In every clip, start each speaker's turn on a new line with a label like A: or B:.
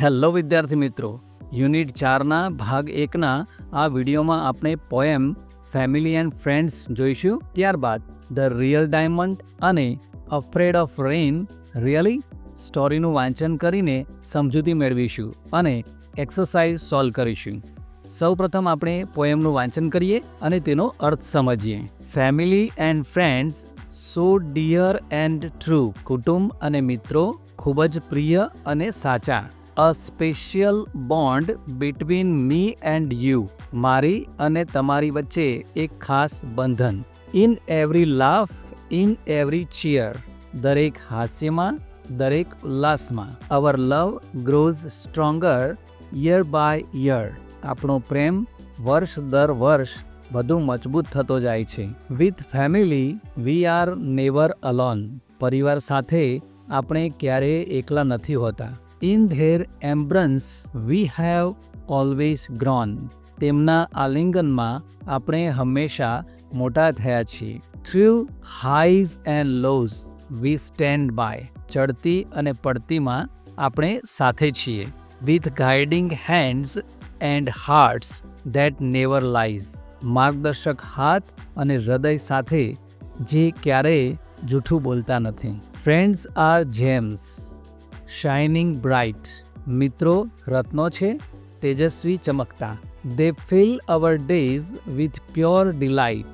A: Hello વિદ્યાર્થી મિત્રો, unit ચારના ભાગ એકના આ વિડીયોમાં આપણે પોએમ ફેમિલી એન્ડ ફ્રેન્ડ્સ જોઈશું. ત્યારબાદ ધ રિયલ ડાયમંડ અને અફ્રેડ ઓફ રેઇન, રિયલી? સ્ટોરીનું વાંચન કરીને સમજૂતી મેળવીશું અને એક્સરસાઇઝ સોલ્વ કરીશું. સૌપ્રથમ આપણે પોએમનું વાંચન કરીએ અને તેનો અર્થ સમજીએ. Family and friends, so dear and true કુટુંબ અને મિત્રો ખૂબ જ પ્રિય અને સાચા. A special bond between me and you, મારી અને તમારી વચ્ચે એક ખાસ બંધન. In every laugh, in every cheer. દરેક હાસ્યમાં, દરેક ઉલ્લાસમાં. Our love grows stronger year by year. આપણો પ્રેમ વર્ષ દર વર્ષ વધુ મજબૂત થતો જાય છે. With family, we are never alone. પરિવાર સાથે આપણે ક્યારેય એકલા નથી હોતા. In their embrace we have always grown તેમના આલિંગનમાં આપણે હંમેશા મોટા થયા છીએ. Through highs and lows we stand by ચડતી અને પડતીમાં આપણે સાથે છીએ. With guiding hands and hearts that never lies માર્ગદર્શક હાથ અને હૃદય સાથે જે ક્યારેય જૂઠું બોલતા નથી. Friends are gems shining bright મિત્રો, રત્નો છે, તેજસ્વી ચમકતા. They fill our days with pure delight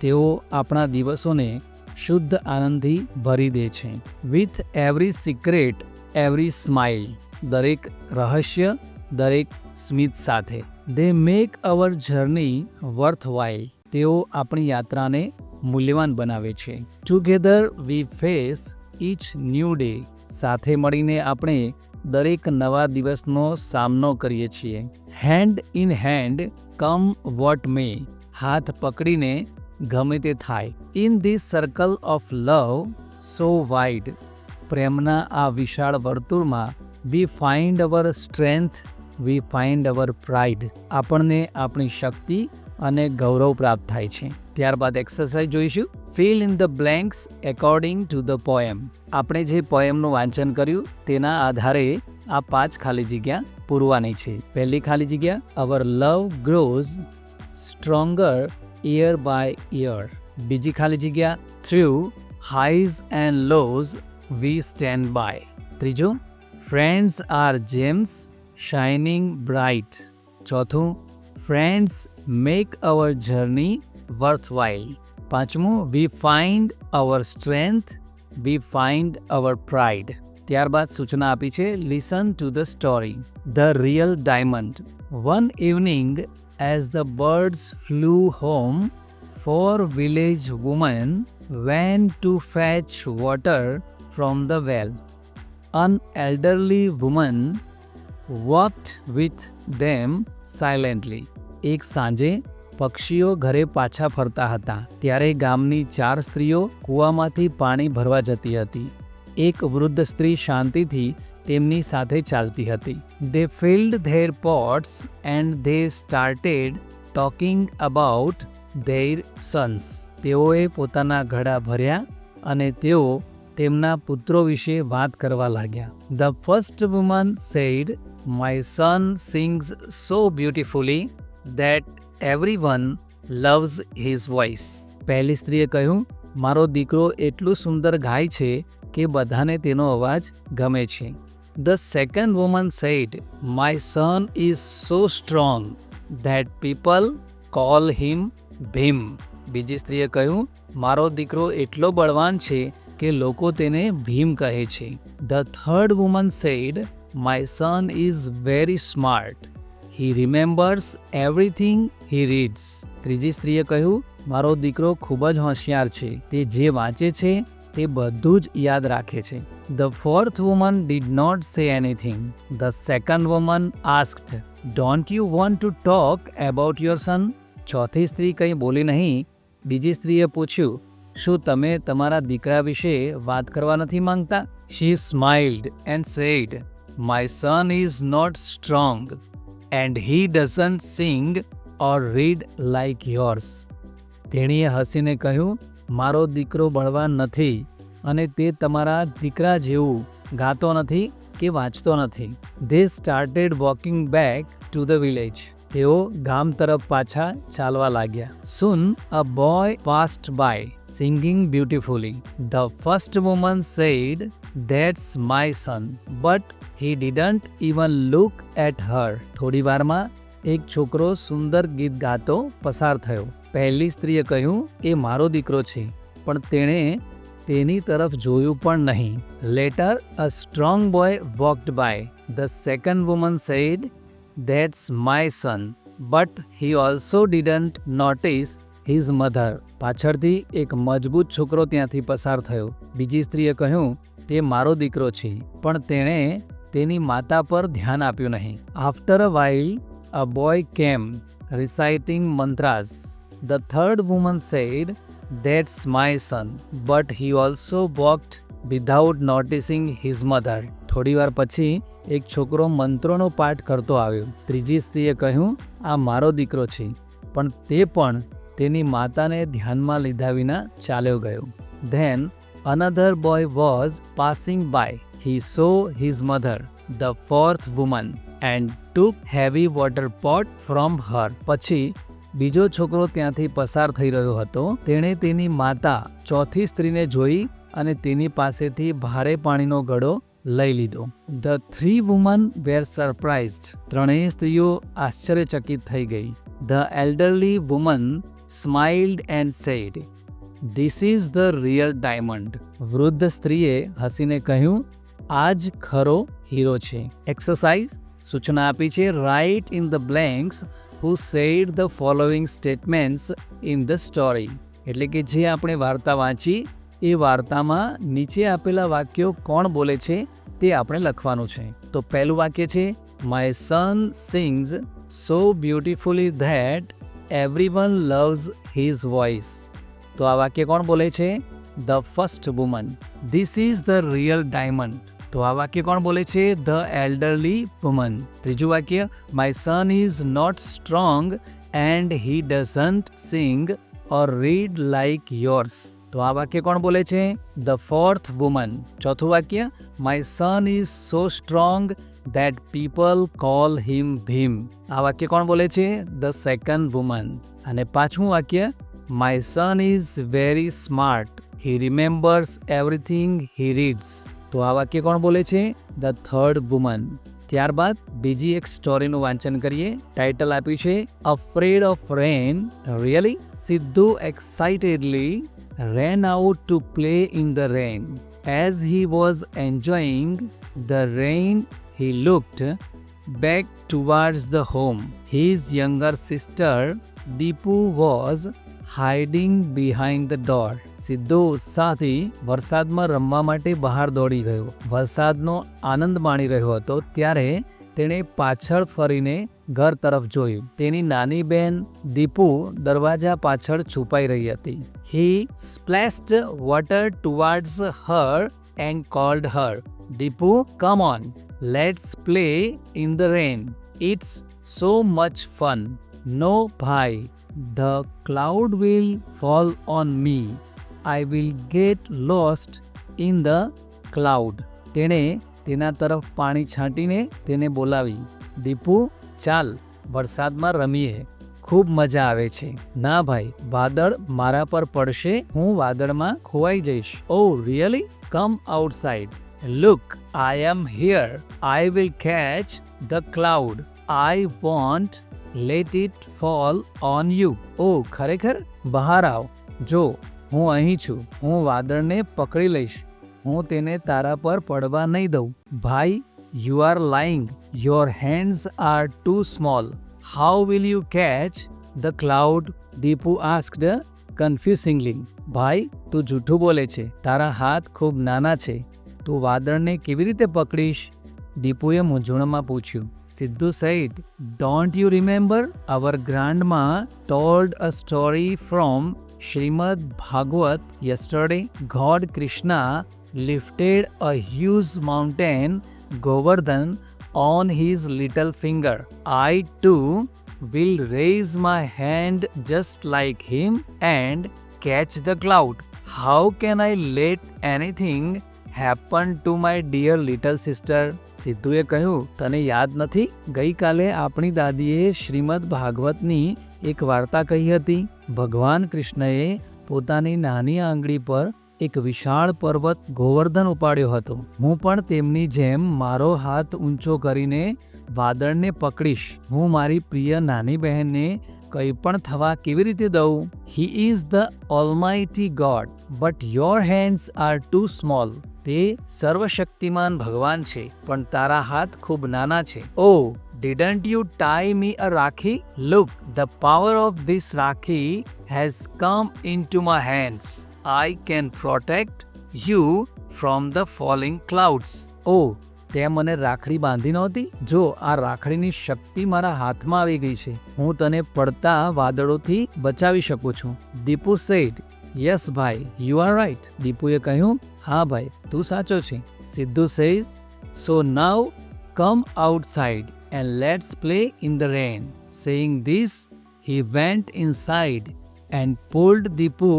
A: તેઓ આપણા દિવસોને શુદ્ધ આનંદથી ભરી દે છે. With every secret every smile દરેક રહસ્ય, દરેક સ્મિત સાથે. They make our journey worthwhile તેઓ આપણી યાત્રાને મૂલ્યવાન બનાવે છે. Together we face each new day સાથે મળીને આપણે દરેક નવા દિવસનો સામનો કરીએ છીએ. Hand in hand come vote may હાથ પકડીને ગમે તે થાય. In this circle of love so wide પ્રેમના આ વિશાળ વર્તુળમાં we find our strength we find our pride આપણને આપણી શક્તિ અને ગૌરવ પ્રાપ્ત થાય છે. ત્યારબાદ એક્સરસાઇઝ જોઈશું. Fill in the blanks according to the poem આપણે જે પોએમનું વાંચન કર્યું, તેના આધારે આ પાંચ ખાલી જગ્યા પૂરવાની છે. પહેલી ખાલી જગ્યા our love grows stronger year by year બીજી ખાલી જગ્યા through highs and lows we stand by ત્રીજું friends are gems shining bright ચોથું friends make our journey worthwhile પાંચમું we find our strength we find our pride ત્યારબાદ સૂચના આપી છે listen to the story the real diamond one evening as the birds flew home four village women went to fetch water from the well an elderly woman walked with them silently એક સાંજે પક્ષીઓ ઘરે પાછા ફરતા હતા, ત્યારે ગામની ચાર સ્ત્રીઓ કૂવામાંથી પાણી ભરવા જતી હતી. એક વૃદ્ધ સ્ત્રી શાંતિથી તેમની સાથે ચાલતી હતી. They filled their pots and they started talking about their sons તેઓએ પોતાના ઘડા ભર્યા અને તેઓ તેમના પુત્રો વિશે વાત કરવા લાગ્યા. The first woman said my son sings so beautifully that everyone loves his voice પહેલી સ્ત્રીએ કહ્યું, મારો દીકરો એટલું સુંદર ગાય છે કે બધાને તેનો અવાજ ગમે છે. The second woman said my son is so strong that people call him Bhim બીજી સ્ત્રીએ કહ્યું, મારો દીકરો એટલો બળવાન છે કે લોકો તેને ભીમ કહે છે. The third woman said my son is very smart he remembers everything he reads ત્રીજી સ્ત્રીએ કહ્યું, મારો દીકરો ખૂબ જ હોશિયાર છે. તે જે વાંચે છે, તે બધું જ યાદ રાખે છે. The fourth woman did not say anything the second woman asked don't you want to talk about your son ચોથી સ્ત્રી કંઈ બોલી નહીં. બીજી સ્ત્રીએ પૂછ્યું, શું તમે તમારા દીકરા વિશે વાત કરવા નથી માંગતા? She smiled and said my son is not strong and he doesn't sing or read like yours તેણીએ હસીને કહ્યું, મારો દીકરો બળવાન નથી અને તે તમારા દીકરા જેવું ગાતો નથી કે વાંચતો નથી. They started walking back to the village તેઓ ગામ તરફ પાછા ચાલવા લાગ્યા. Soon a boy passed by singing beautifully the first woman said that's my son but he didn't even look at her થોડી વારમાં એક છોકરો સુંદર ગીત ગાતો પસાર થયો. પહેલી સ્ત્રીએ કહ્યું, એ મારો દીકરો છે. પણ તેણે તેની તરફ જોયું પણ નહીં. Later a strong boy walked by the second woman said that's my son but he also didn't notice his mother પાછળથી એક મજબૂત છોકરો ત્યાંથી પસાર થયો. બીજી સ્ત્રીએ કહ્યું, તે મારો દીકરો છે. પણ તેણે તેની માતા પર ધ્યાન આપ્યું નહીં. After a while a boy came reciting મંત્રાસ the third woman said that's my son but he also walked without noticing his mother થોડી વાર પછી એક છોકરો મંત્રોનો પાઠ કરતો આવ્યો. ત્રીજી સ્ત્રીએ કહ્યું, આ મારો દીકરો છે. પણ તે પણ તેની માતાને ધ્યાનમાં લીધા વિના ચાલ્યો ગયો. Then another boy was passing by he saw his mother the fourth woman and took heavy water pot from her. પછી, બીજો છોકરો ત્યાંથી પસાર થઈ રહ્યો હતો. તેણે તેની માતા ચોથી સ્ત્રીને જોઈ અને તેની પાસેથી ભારે પાણીનો ગળો લઈ લીધો. The three women were surprised. ત્રણેય સ્ત્રીઓ આશ્ચર્યચકિત થઈ ગઈ. The elderly woman smiled and said. This is the real diamond વૃદ્ધ સ્ત્રીએ હસીને કહ્યું આ જ ખરો હીરો છે. એક્સરસાઇઝ સૂચના આપી છે write in the blanks who said the following statements in the story એટલે કે જે આપણે વાર્તા વાંચી, એ વાર્તામાં નીચે આપેલા વાક્યો કોણ બોલે છે તે આપણે લખવાનું છે. તો પહેલું વાક્ય છે my son sings so beautifully that everyone loves his voice તો આ વાક્ય કોણ બોલે છે? The first woman this is the real diamond તો આ વાક્ય કોણ બોલે છે? ધ એલ્ડરલી વુમન ત્રીજું વાક્ય my son is not strong and he doesn't sing or read like yours તો આ વાક્ય કોણ બોલે છે? ધ ફોર્થ વુમન ચોથું વાક્ય my son is so strong that people call him Bhim. આ વાક્ય કોણ બોલે છે? ધ સેકન્ડ વુમન અને પાંચમું વાક્ય my son is very smart he remembers everything he reads તો આ વાક્ય કોણ બોલે છે ધ થર્ડ વુમન ત્યારબાદ બીજી એક સ્ટોરીનું વાંચન કરીએ ટાઇટલ આપ્યું છે afraid of rain really Siddhu excitedly ran out to play in the rain as he was enjoying the rain he looked back towards the home. His younger sister, Deepu, was hiding behind the door સીધો ઉત્સાહથી વરસાદમાં રમવા માટે બહાર દોડી ગયો. વરસાદનો આનંદ માણી રહ્યો હતો ત્યારે તેણે પાછળ ફરીને ઘર તરફ જોયું. તેની નાની બેન દીપુ દરવાજા પાછળ છુપાઈ રહી હતી. He splashed water towards her and called her Deepu come on let's play in the rain it's so much fun no ભાઈ the cloud will fall on me. I will get lost in the cloud. તેણે તેના તરફ પાણી છાંટીને તેને બોલાવી. દીપુ, ચાલ, વરસાદમાં રમીએ. ખૂબ મજા આવે છે. ના ભાઈ, વાદળ મારા પર પડશે, હું વાદળમાં ખોવાઈ જઈશ. Oh really? Come outside. Look, I am here. I will catch the cloud. I won't let it fall on you ઓ, ખરેખર? બહાર આવ. જો, હું અહીં છું. હું વાદળને પકડી લઈશ. હું તેને તારા પર પડવા નહીં દઉં. ભાઈ you are lying your hands are too small how will you catch the cloud Deepu asked confusingly ભાઈ, તું જૂઠું બોલે છે. તારા હાથ ખૂબ નાના છે. તું વાદળને કેવી રીતે પકડીશ? ડીપુએ મૂંઝવણમાં પૂછ્યું Siddhu said don't you remember our grandma told a story from Shrimad Bhagavat yesterday God Krishna lifted a huge mountain, Govardhan, on his little finger. I too will raise my hand just like him and catch the cloud. How can I let anything happen to my dear little sister. સિદ્ધુએ કહ્યું, તને યાદ નથી? ગઈકાલે આપણી દાદીએ શ્રીમદ ભાગવતની એક વાર્તા કહી હતી. ભગવાન કૃષ્ણએ પોતાની નાની આંગળી પર એક વિશાળ પર્વત ગોવર્ધન ઉપાડ્યો હતો. હું પણ તેમની જેમ મારો હાથ ઊંચો કરીને વાદળને પકડીશ. હું મારી પ્રિય નાની બહેનને કંઈ પણ થવા કેવી રીતે દઉં? He is the almighty God but your hands are too small તે સર્વશક્તિમાન ભગવાન છે, પણ તારા હાથ ખૂબ નાના છે. Oh didn't you tie me a rakhi? Look the power of this rakhi has come into my hands I can protect you from the falling clouds ઓ તે મને રાખડી બાંધી નહોતી? જો, આ રાખડીની શક્તિ મારા હાથમાં આવી ગઈ છે. હું તને પડતા વાદળોથી બચાવી શકું છું. દીપુ સેડ યસ ભાઈ યુ આર રાઈટ દીપુએ કહ્યું હા ભાઈ, તું સાચો છે. Siddhu says so now come outside and let's play in the rain saying this he went inside and pulled Deepu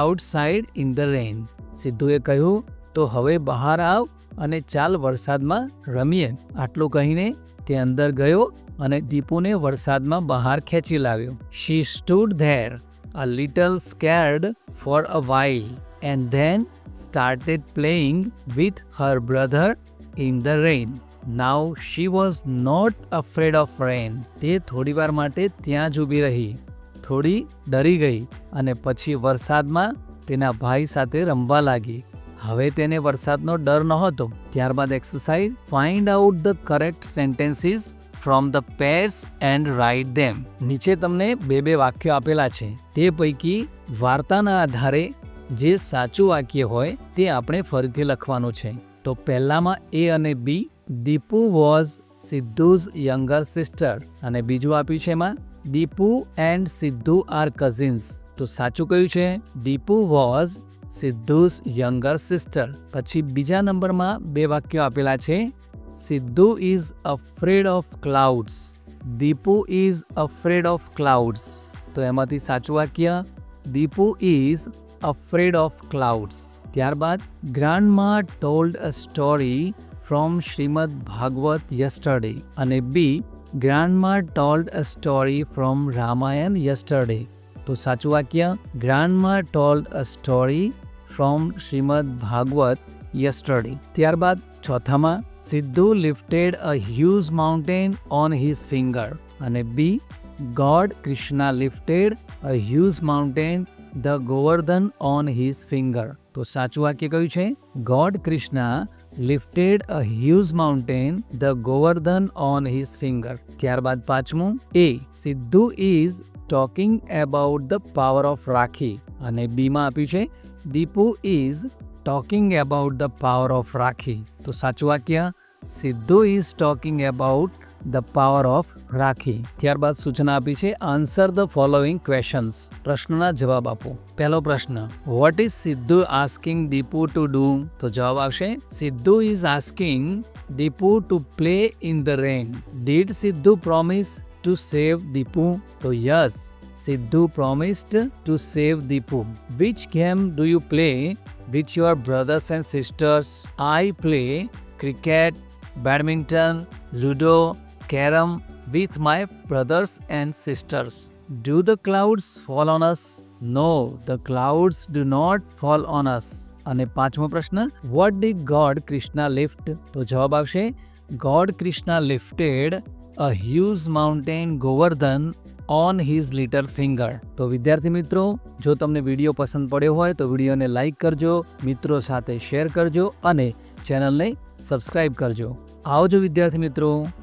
A: outside in the rain સિદ્ધુએ કહ્યું, તો હવે બહાર આવ અને ચાલ વરસાદમાં રમીએ. આટલું કહીને તે અંદર ગયો અને દીપુને વરસાદમાં બહાર ખેંચી લાવ્યો. She stood there a little scared for a while and then started playing with her brother in the rain now she was not afraid of rain તે થોડીવાર માટે ત્યાં જ ઊભી રહી. થોડી ડરી ગઈ અને પછી વરસાદમાં તેના ભાઈ સાથે રમવા લાગી. હવે તેને વરસાદનો ડર નહોતો. ત્યારબાદ exercise find out the correct sentences from the pairs and write them નીચે તમને બે બે વાક્યો આપેલા છે. તે પૈકી વાર્તાના આધારે જે સાચું વાક્ય હોય તે આપણે ફરીથી લખવાનું છે. તો પહેલામાં એ અને B Deepu was Siddhu's younger sister અને બીજું આપ્યું છે એમાં, Deepu and Siddhu are cousins તો સાચું કયું છે? Deepu was Siddhu's younger sister પછી બીજા નંબરમાં બે વાક્યો આપેલા છે. Siddhu is afraid of clouds Deepu is afraid of clouds તો એમાંથી સાચું વાક્ય, Deepu is afraid of clouds ત્યારબાદ grandma told a story from Shrimad Bhagavat yesterday અને B grandma told a story from Ramayan yesterday તો સાચું વાક્ય grandma told a story from Shrimad Bhagavat yesterday ત્યારબાદ, ચોથામાં Siddhu lifted a huge mountain on his finger અને B God Krishna lifted a huge mountain the Govardhan on his finger. તો સાચું વાક્ય કયું છે? God Krishna lifted a huge mountain the Govardhan on his finger. ત્યારબાદ પાંચમું, A Siddhu is talking about the power of રાખી. અને બીમાં આપ્યું છે, Deepu is talking about the power of રાખી. તો સાચું વાક્ય, Siddhu is talking about the power of રાખી. ત્યારબાદ સૂચના આપી છે આન્સર ધ ફોલોઈંગ ક્વેશ્ચન્સ પ્રશ્નોના જવાબ આપો. પહેલો પ્રશ્ન what is Siddhu asking Deepu to do તો જવાબ આવશે Siddhu is asking Deepu to play in the rain did Siddhu promise to save Deepu તો yes Siddhu promised to save Deepu which game do you play with your brothers and sisters I play cricket badminton ludo, carom with my brothers and sisters. Do the clouds fall on us? No, the clouds do not fall on us. અને પાંચમો પ્રશ્ન what did God Krishna lift તો જવાબ આવશે God Krishna lifted a huge mountain Govardhan on his little finger તો વિદ્યાર્થી મિત્રો જો તમને વીડિયો પસંદ પડ્યો હોય તો વિડીયોને લાઇક કરજો મિત્રો સાથે શેર કરજો અને ચેનલને સબસ્ક્રાઇબ કરજો આવજો વિદ્યાર્થી મિત્રો